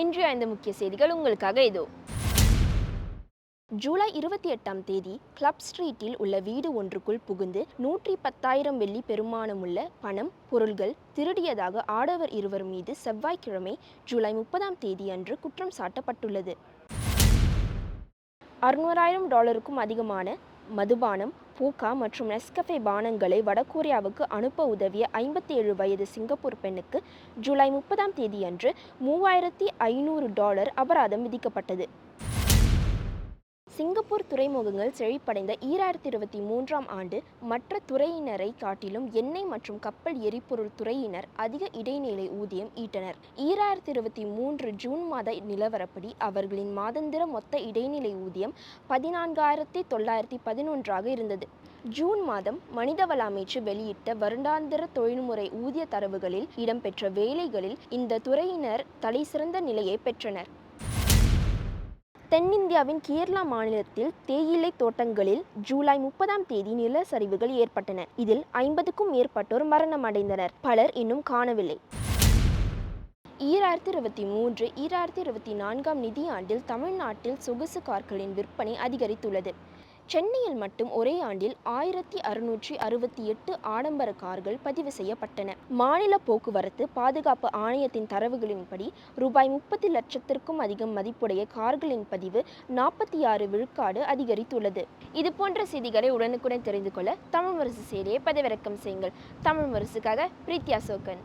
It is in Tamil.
இன்றைய ஐந்து முக்கிய செய்திகள் உங்களுக்காக இதோ. ஜூலை இருபத்தி எட்டாம் தேதி கிளப் ஸ்ட்ரீட்டில் உள்ள வீடு ஒன்றுக்குள் புகுந்து நூற்றி பத்தாயிரம் வெள்ளி பெருமானமுள்ள பணம் பொருள்கள் திருடியதாக ஆடவர் இருவர் மீது செவ்வாய்க்கிழமை ஜூலை முப்பதாம் தேதி அன்று குற்றம் சாட்டப்பட்டுள்ளது. அறுநூறாயிரம் டாலருக்கும் அதிகமான மதுபானம் பூக்கா மற்றும் நெஸ்கஃபே பானங்களை வடகொரியாவுக்கு அனுப்ப உதவிய ஐம்பத்தி ஏழு வயது சிங்கப்பூர் பெண்ணுக்கு ஜூலை முப்பதாம் தேதியன்று மூவாயிரத்தி ஐநூறு டாலர் அபராதம் விதிக்கப்பட்டது. சிங்கப்பூர் துறைமுகங்கள் செழிப்படைந்த ஈராயிரத்தி இருபத்தி மூன்றாம் ஆண்டு மற்ற துறையினரை காட்டிலும் எண்ணெய் மற்றும் கப்பல் எரிபொருள் துறையினர் அதிக இடைநிலை ஊதியம் ஈட்டனர். ஈராயிரத்தி இருபத்தி மூன்று ஜூன் மாத நிலவரப்படி அவர்களின் மாதந்திர மொத்த இடைநிலை ஊதியம் பதினான்காயிரத்தி தொள்ளாயிரத்தி பதினொன்றாக இருந்தது. ஜூன் மாதம் மனிதவள அமைச்சு வெளியிட்ட வருடாந்திர தொழில்முறை ஊதிய தரவுகளில் இடம்பெற்ற வேலைகளில் இந்த துறையினர் தலைசிறந்த நிலையை பெற்றனர். தென்னிந்தியாவின் கேரளா மாநிலத்தில் தேயிலை தோட்டங்களில் ஜூலை முப்பதாம் தேதி நிலச்சரிவுகள் ஏற்பட்டன. இதில் ஐம்பதுக்கும் மேற்பட்டோர் மரணமடைந்தனர். பலர் இன்னும் காணவில்லை. ஈராயிரத்தி இருபத்தி மூன்று ஈராயிரத்தி இருபத்தி நான்காம் நிதியாண்டில் தமிழ்நாட்டில் சொகுசு கார்களின் விற்பனை அதிகரித்துள்ளது. சென்னையில் மட்டும் ஒரே ஆண்டில் ஆயிரத்தி அறுநூற்றி அறுபத்தி எட்டு ஆடம்பர கார்கள் பதிவு செய்யப்பட்டன. மாநில போக்குவரத்து பாதுகாப்பு ஆணையத்தின் தரவுகளின்படி ரூபாய் முப்பத்தி லட்சத்திற்கும் அதிகம் மதிப்புடைய கார்களின் பதிவு நாற்பத்தி ஆறு விழுக்காடு அதிகரித்துள்ளது. இது போன்ற செய்திகளை உடனுக்குடன் தெரிந்து கொள்ள தமிழ் முரசு செய்தியை பதிவிறக்கம் செய்யுங்கள். தமிழ் முரசுக்காக பிரீத்யா சோகன்